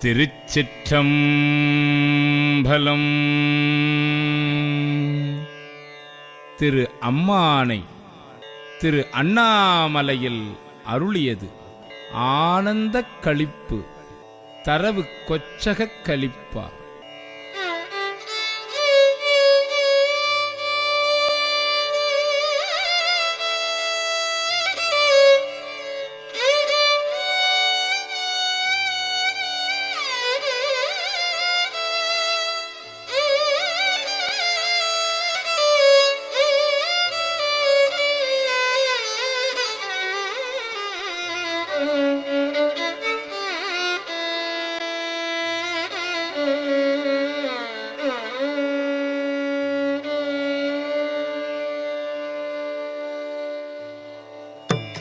திருச்சிற்றம்பலம். திரு அம்மானை திரு அண்ணாமலையில் அருளியது ஆனந்தக் களிப்பு தரவு கொச்சகக் களிப்பா.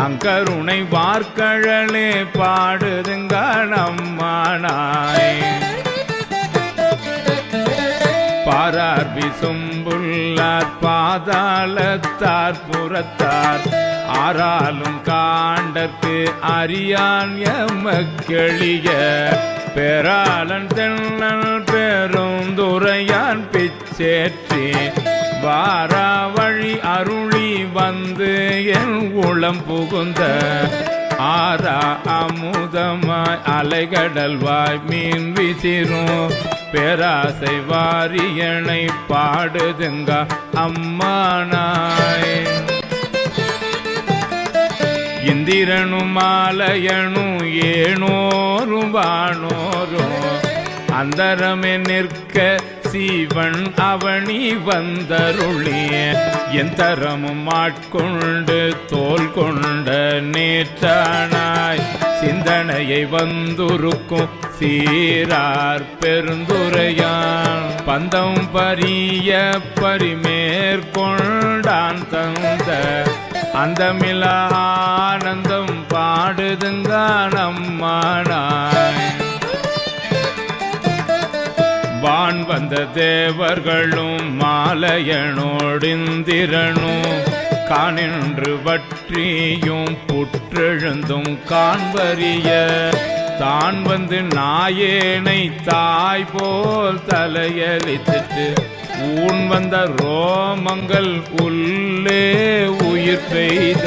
அங்கருணை வார்க்கழலே பாடுதுங்க நம்மானாய் பாரார் விசும்புள்ளார் பாதாளத்தார் புறத்தார். ஆறாலும் காண்டற்கு அறியான் எமக்கெளிய பேராளன் தென்னல் பெருந்துரையான் பிச்சேற்றி. வாரா வழி அருளி வந்து என் உளம் புகுந்த. ஆரா அமுதமாய் அலைகடல்வாய் மீன் விசிறும். பேராசை வாரியனை பாடுதுங்க அம்மானாய். இந்திரனும் மாலையனும் ஏனோரும் வானோரும். அந்தரமே நிற்க சீவன் அவனி வந்தருளிய என் தரமும் ஆட்கொண்டு தோல் கொண்ட நேற்றானாய். சிந்தனையை வந்துருக்கும் சீரார் பெருந்துரையான். பந்தம் பரிய பரிமேற்கொண்டான் தந்த அந்தமில ஆனந்தம் பாடுதுங்க நம்மானாய் வான் வந்த தேவர்களும் மாலையனோடிந்திரனும் காணின்று வற்றியும் புற்றெழுந்தும் காண்பறிய தான் வந்து நாயேனை தாய் போல் தலையளித்துட்டு ஊன் வந்த ரோமங்கள் உள்ளே உயிர் பெய்த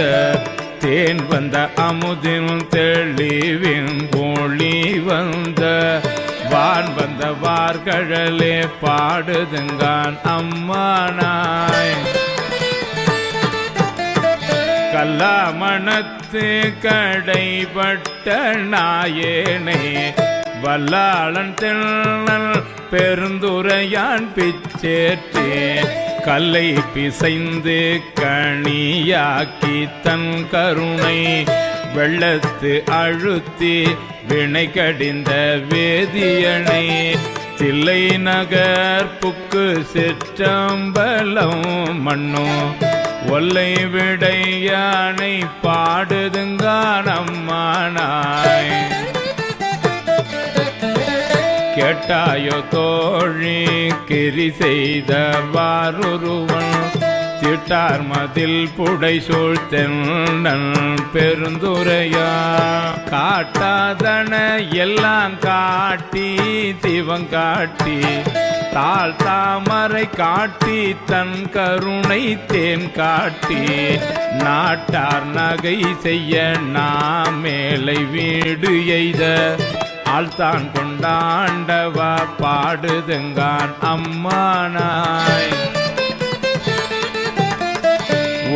தேன் வந்த அமுதின் தெளிவின் ஒளி வந்த. வான் வந்த வார்கழலே பாடுதுங்கான் அம்மானாய் கல்லாமணத்து கடைபட்ட நாயேனே வல்லாளன் திண்ணல் பெருந்துரையான் பிச்சேற்றே கல்லை பிசைந்து கணியாக்கி தன் கருணை வெள்ளத்து அழுத்தி வினை கடிந்த வேதியனை தில்லை நகர் புக்கு சிற்றம்பலம் மண்ணும் ஒல்லை விடையானை பாடுதுங்கான் கேட்டாயோ தோழி கிரி செய்த வாருருவன். திட்டார் மதில் புடை சூழ்த்தென்னன் பெருந்துரையா. காட்டாதன எல்லாம் காட்டி சிவங்காட்டி தாழ் தாமரை காட்டி தன் கருணை தேன் காட்டி நாட்டார் நகை செய்ய நாம் மேலை வீடு எய்த. ஆழ்த்தான் கொண்டாண்டவா பாடுதுங்கான் அம்மானாய்.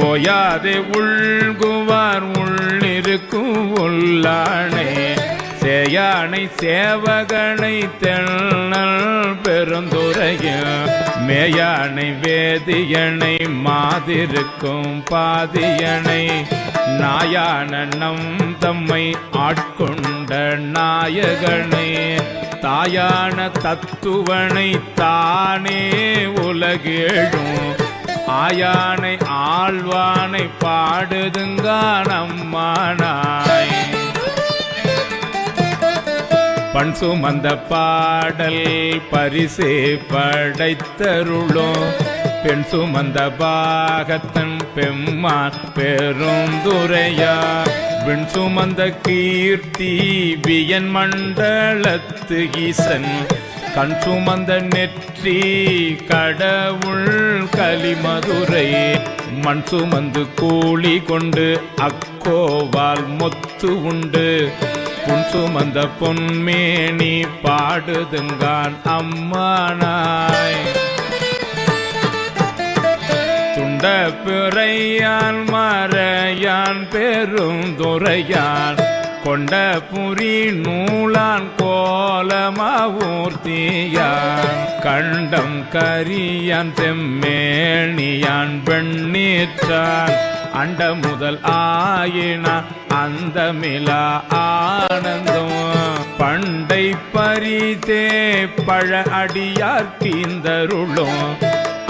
ஓயாதே உள்குவார் உள்ளிருக்கும் உள்ளானே சேயானை சேவகனை தென்னல் பெருந்துரைய மேயானை வேதியனை மாதிருக்கும் பாதியனை நாயானம் தம்மை ஆட்கொண்ட நாயகனை தாயான தத்துவனை தானே உலகேழும் ஆயானை ஆழ்வானை பாடுதுங்கான் அம்மானாய். பண் சுமந்த பாடல் பரிசே படைத்தருளும். பெண் சுமந்த பாகத்தன் பெம்மான் பெருந்துரையா விண் சுமந்த கீர்த்தி வியன் மண்டலத்து ஈசன். கண் சுமந்த நெற்றி கடவுள் கலிமதுரை மண் சுமந்து கூலி கொண்டு அக்கோவால் மொத்து உண்டு. புன் சுமந்த பொன்மேனி பாடுதுங்கான் அம்மானாய். பிறையான் மறையான் பெருந்துரையான் கொண்ட புரி நூலான் கோலமாவூர்த்தியான். கண்டம் கரியான் செம்மேணியான் வெண்ணீற்றான் அண்ட முதல் ஆயினா அந்த மிலா ஆனந்தம். பண்டை பரிதே பழ அடியார் கீந்தருளும்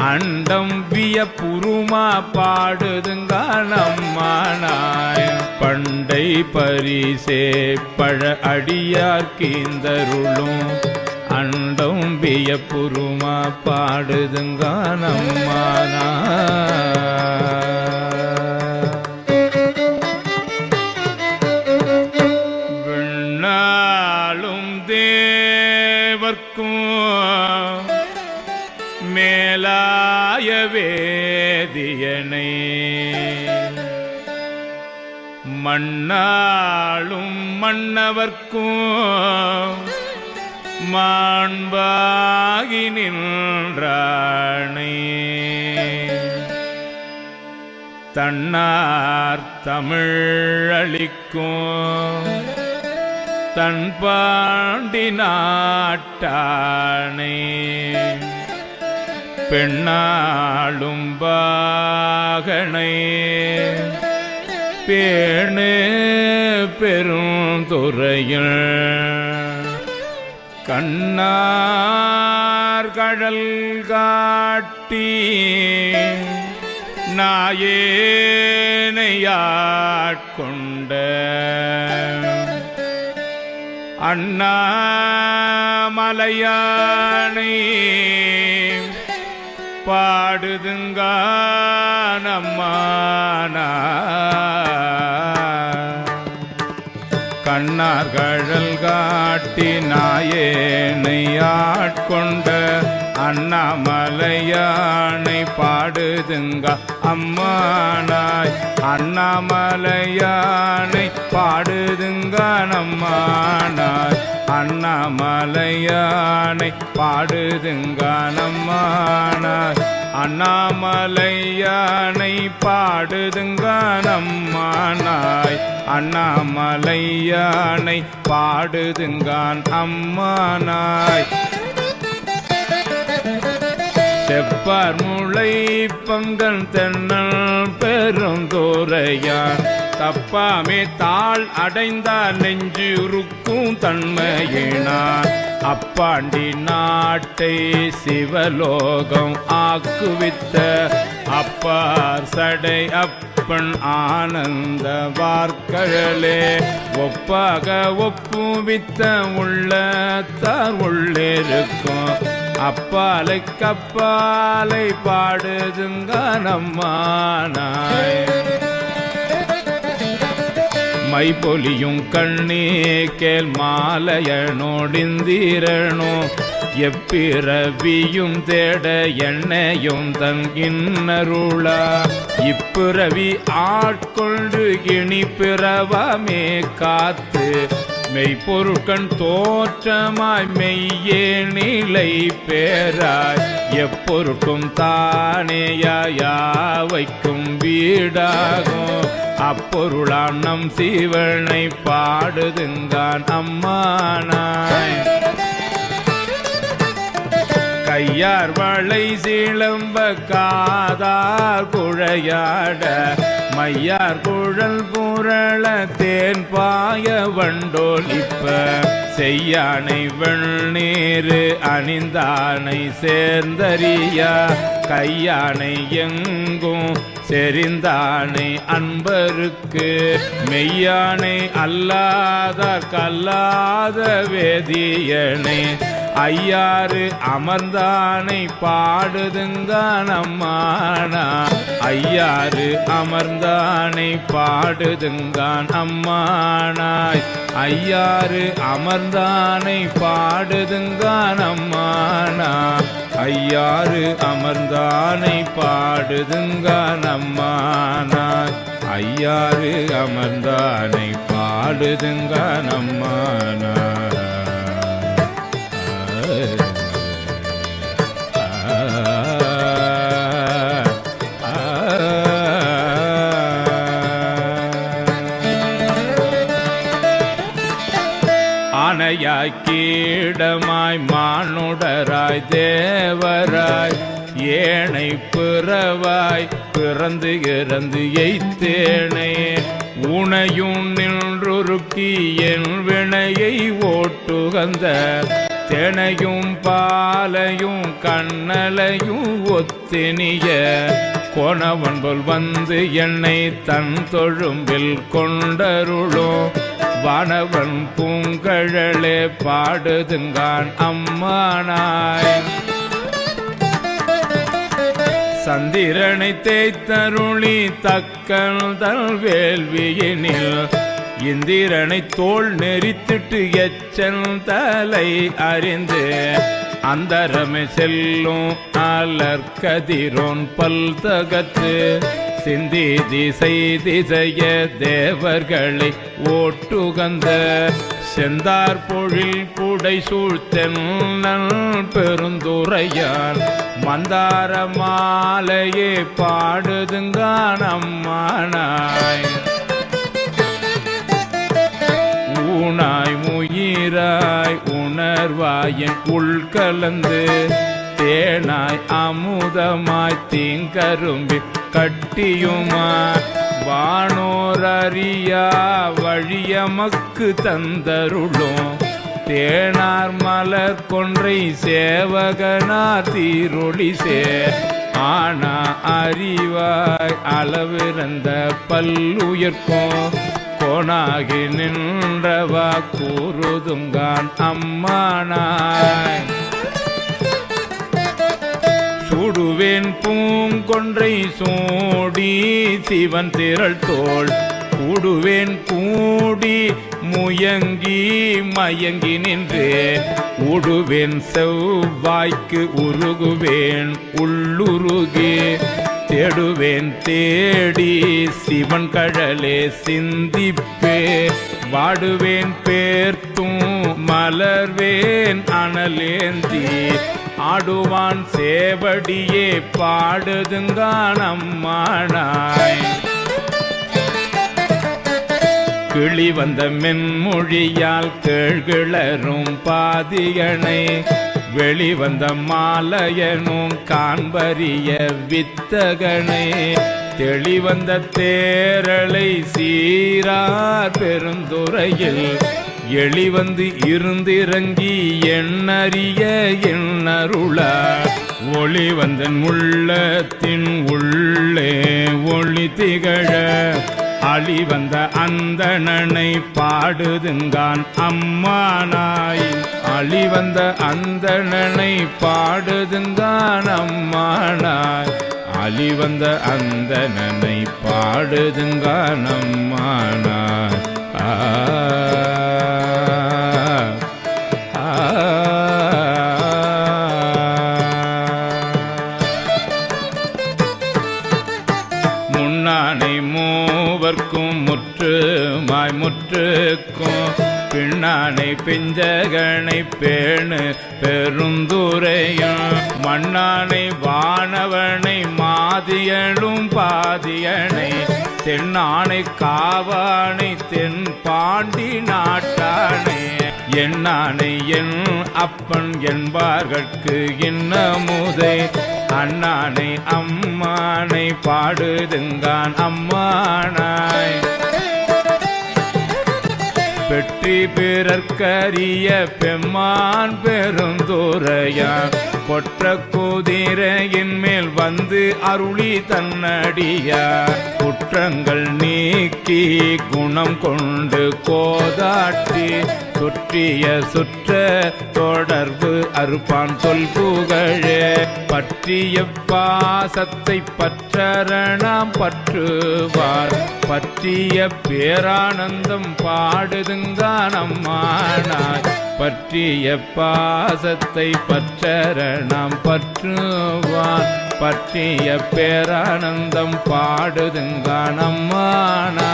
அண்டம் விய புருமா பாடுதுங்க நம்மானாய் பண்டை பரிசே பழ அடியார்கீந்தருளும் அண்டம் விய புருமா பாடுதுங்க நம்மானாய் தன்னார் தமிழளிக்கும். தன் பாண்டி நாட்டானே பெண்ணாளும் பாகனை பேணு பெருந்துறையில் கண்ணார் கடல் காட்டி அண்ணாயேனையாட்கொண்ட அண்ணாமலையானை பாடுதுங்கானம்மானா கண்ணார் கழல் காட்டி நாயேனையாட்கொண்ட அண்ணாமலையானை பாடுதுங்கா அம்மானாய் அண்ணாமலையானை பாடுதுங்க நம்மானாய் அண்ணாமலையானை பாடுதுங்க நம்மானாய் அண்ணாமலையானை பாடுதுங்க நம்மானாய் அண்ணாமலையானை பாடுதுங்கான் அம்மானாய். செப்பார் முளை பங்கன் தென்னல் பெருந்தோரையான் தப்பாமே தாள் அடைந்தார் நெஞ்சு உருக்கும் தன்மையினான் அப்பாண்டி நாட்டை சிவலோகம் ஆக்குவித்த அப்பார் சடை அப்பன் ஆனந்த வார்க்கழலே ஒப்பாக ஒப்புவித்த உள்ளத்தார் உள்ளிருக்கும். அப்பாலை கப்பாலை பாடுதுங்க நம்மானாய் மைபொலியும் கண்ணே கேள் மாலையனோடிந்திரனோ எப்பிறவியும் தேட எண்ணையும் தங்கின்னருளா. இன்னருளா இப்பிறவி ஆட்கொண்டு இனி பிறவமே காத்து மெய்ப்பொருட்கண் தோற்றமாய் மெய்யே நிலை பேராய் எப்பொருட்கும் தானேயாவைக்கும் வீடாகும். அப்பொருளாம் நம் சீவனை பாடுதுங்கான் அம்மானாய். கையார் வளை சிலம்ப காதார் குழையாட மையார் குழல் புரள தேன் பாய வண்டோலிப்ப செய்யானை வெண்ணீரு அணிந்தானை சேர்ந்தறியா கையானை எங்கும் செறிந்தானை அன்பருக்கு மெய்யானை அல்லாத கல்லாத வேதியனை ஐயாறு அமர்ந்தானை பாடுதுங்க நம்மானா ஐயாறு அமர்ந்தானை பாடுதுங்கான் அம்மானாய். ஐயாறு அமர்ந்தானை பாடுதுங்கான் அம்மானா. ஐயாறு அமர்ந்தானை பாடுதுங்கான் அம்மானாய் ஐயாறு அமர்ந்தானை பாடுதுங்கான் அம்மானா. கீடமாய் மானுடராய் தேவராய் ஏனை பிறவாய் பிறந்து இறந்து எய்த்தேனே. உனையும் நின்றுருக்கி என் வினையை ஓட்டுகந்த தெனையும் பாலையும் கண்ணலையும் ஒத்தினிய. கோணவன்பொல் வந்து என்னை தன் தொழும்பில் கொண்டருளோ. வானவன் பூங்கழலே பாடுதுங்கான் அம்மானாய். சந்திரனை தேய்த்தருளி தக்கல் தல் வேள்வியினில் இந்திரனை தோல் நெறித்திட்டு எச்சல் தலை அறிந்து அந்தரமே செல்லும் அலர்கதிரோன் பல் தகத்து சிந்தி திசை திசைய தேவர்களை ஓட்டுகந்த செந்தார் பொழில் புடை சூழ்த்தென் பெருந்துரையான் மந்தார மாலையே பாடுதுங்கான் அம்மானாய். ஊனாய் முயிராய் உணர்வாயின் உள்கலந்து தேனாய் அமுதமாய் தீங்கரும்பி கட்டியுமா வானோரறியா வழியமக்கு தந்தருளும் தேனார் மலர் கொன்றை சேவகனார் தீரொளி சே ஆனா அறிவாய் அளவிறந்த பல்லுயிர்க்கும் கோணாகி நின்றவா கூறுதுங்கான் அம்மானாய் கூடுவேன் பூங்கொன்றை சூடி சிவன் திரள் தோல் கூடுவேன் கூடி முயங்கி மயங்கி நின்று. உடுவேன் செவ்வாய்க்கு உருகுவேன் உள்ளுருகே. தேடுவேன் தேடி சிவன் கழலே சிந்திப்பே. வாடுவேன் பேர்த்தும் மலர்வேன் அனலேந்தி. ஆடுவான் சேவடியே பாடுதுங்கானம்மானாய் கிளி வந்த மென்மொழியால் கேழ்கிளரும் பாதியனை வெளிவந்த மாலையனும் காண்பறிய வித்தகனே. தெளிவந்த தேரலை சீரார் பெருந்துறையில் எளி வந்து இருந்திறங்கி எண்ணறிய எண்ணருளார் ஒளி வந்தன் உள்ளத்தின் உள்ளே ஒளி திகழ. அழி வந்த அந்த நனை பாடுதுங்கான் அம்மானாய். அழி வந்த அந்த நனை பாடுதுங்கான் அம்மானாய். அழி வந்த அந்த நனை பாடுதுங்கான் அம்மானாய். ஆ. பின்னானை பிஞ்சகனை பேணு பெருந்துரையும் மண்ணானை வானவனை மாதியலும் பாதியனை. தென்னானை காவானை தென் பாண்டி நாட்டானை. என்னானை என் அப்பன் என்பார்கட்கு இன்னமுதை. அண்ணானை அம்மானை பாடுதுங்கான் அம்மானாய். பெற்றி பிறர்க்கரிய பெம்மான் பெருந்துரையான் கொற்ற குதிரையின் மேல் வந்து அருளி தன்னடியார். குற்றங்கள் நீக்கி குணம் கொண்டு கோதாட்டி சுற்றிய சுற்ற தொடர்பு அறுப்பான் சொல் புகழே. பற்றிய பாசத்தை பற்றரணாம் பற்றுவார். பற்றிய பேரானந்தம் பாடுதுங்கானம்மானாய் பற்றிய பாசத்தை பற்றரணாம் பற்றுவான். பற்றிய பேரானந்தம் பாடுதுங்கானம்மானா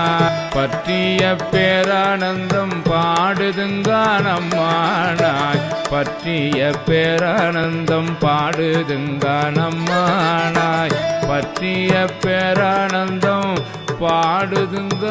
பற்றிய பேரானந்தம் பாடுதுங்கானம்மானாய் பற்றிய பேரானந்தம் பாடுதுங்கானம்மானாய் பற்றிய பேரானந்தம் பாடுதுங்க